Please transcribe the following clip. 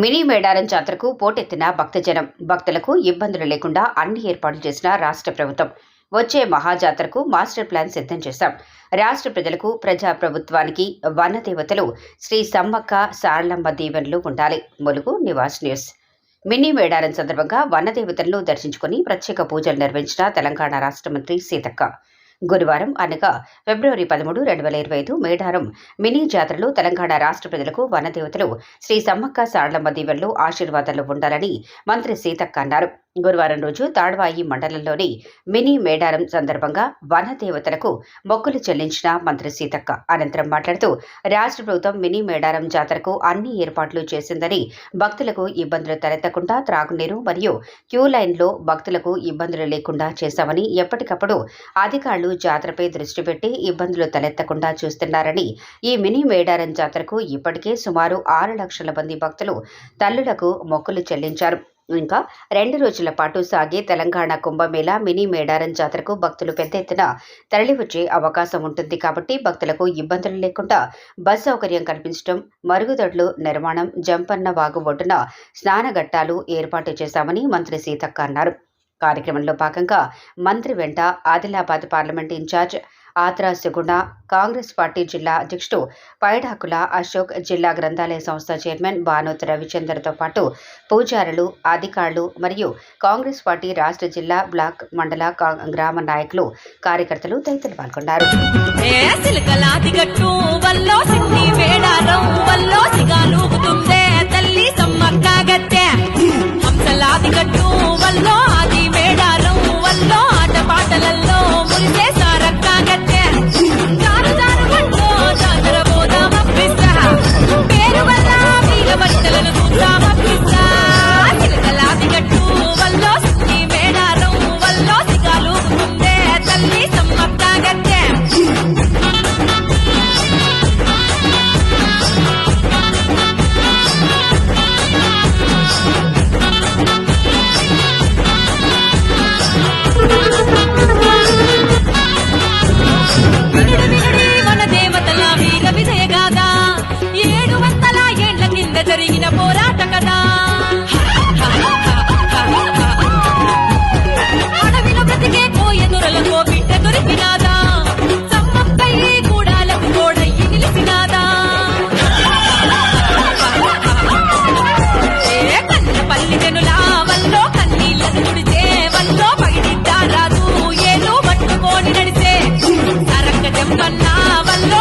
Mini Medaram జాతరకు పోటెత్తిన భక్తజనం. భక్తులకు ఇబ్బందులు లేకుండా అన్ని ఏర్పాట్లు చేసిన రాష్ట్ర ప్రభుత్వం. వచ్చే మహాజాతరకు మాస్టర్ ప్లాన్ సిద్ధం చేశాం. రాష్ట్ర ప్రజలకు ప్రజా ప్రభుత్వానికి వనదేవతలు శ్రీ సమ్మక్క సారలమ్మ దీవెనలు ఉండాలి. ములుగు నివాస్ న్యూస్. మినీ మేడారం సందర్భంగా వనదేవతలను దర్శించుకుని ప్రత్యేక పూజలు నిర్వహించిన తెలంగాణ రాష్ట్ర మంత్రి సీతక్క. గురువారం అనగా ఫిబ్రవరి పదమూడు రెండు వేల ఇరవై ఐదు మేడారం మినీ జాతరలో తెలంగాణ రాష్ట్ర ప్రజలకు వనదేవతలు శ్రీ సమ్మక్క సారళమ్మ దీవెనలు ఆశీర్వాదాలు ఉండాలని మంత్రి సీతక్క అన్నారు. గురువారం రోజు తాడ్వాయి మండలంలోని మినీ మేడారం సందర్భంగా వన దేవతలకు మొక్కులు చెల్లించిన మంత్రి సీతక్క. అనంతరం మాట్లాడుతూ రాష్ట్ర ప్రభుత్వం మినీ మేడారం జాతరకు అన్ని ఏర్పాట్లు చేసిందని భక్తులకు ఇబ్బందులు తలెత్తకుండా త్రాగునీరు మరియు క్యూ లైన్లో భక్తులకు ఇబ్బందులు లేకుండా చేశామని ఎప్పటికప్పుడు అధికారులు జాతరపై దృష్టి పెట్టి ఇబ్బందులు తలెత్తకుండా చూస్తున్నారని ఈ మినీ మేడారం జాతరకు ఇప్పటికే సుమారు ఆరు లక్షల మంది భక్తులు తల్లులకు మొక్కులు చెల్లించారు. ఇంకా రెండు రోజుల పాటు సాగే తెలంగాణ కుంభమేళా మినీ మేడారం జాతరకు భక్తులు పెద్ద ఎత్తున తరలివచ్చే అవకాశం ఉంటుంది కాబట్టి భక్తులకు ఇబ్బందులు లేకుండా బస్ సౌకర్యం కల్పించడం మరుగుదొడ్లు నిర్మాణం జంపన్న వాగు ఒడ్డున స్నానఘట్టాలు ఏర్పాటు చేశామని మంత్రి సీతక్క అన్నారు. కార్యక్రమంలో భాగంగా మంత్రి వెంట Adilabad parliament incharge Atram Suguna Congress party జిల్లా అధ్యక్షుడు పైడాకుల అశోక్ జిల్లా గ్రంథాలయ సంస్థ చైర్మన్ భానోత్ రవిచందర్తో పాటు పూజారులు అధికారులు మరియు కాంగ్రెస్ పార్టీ రాష్ట్ర జిల్లా బ్లాక్ మండల గ్రామ నాయకులు కార్యకర్తలు తదితరులు పాల్గొన్నారు. నా వల్లో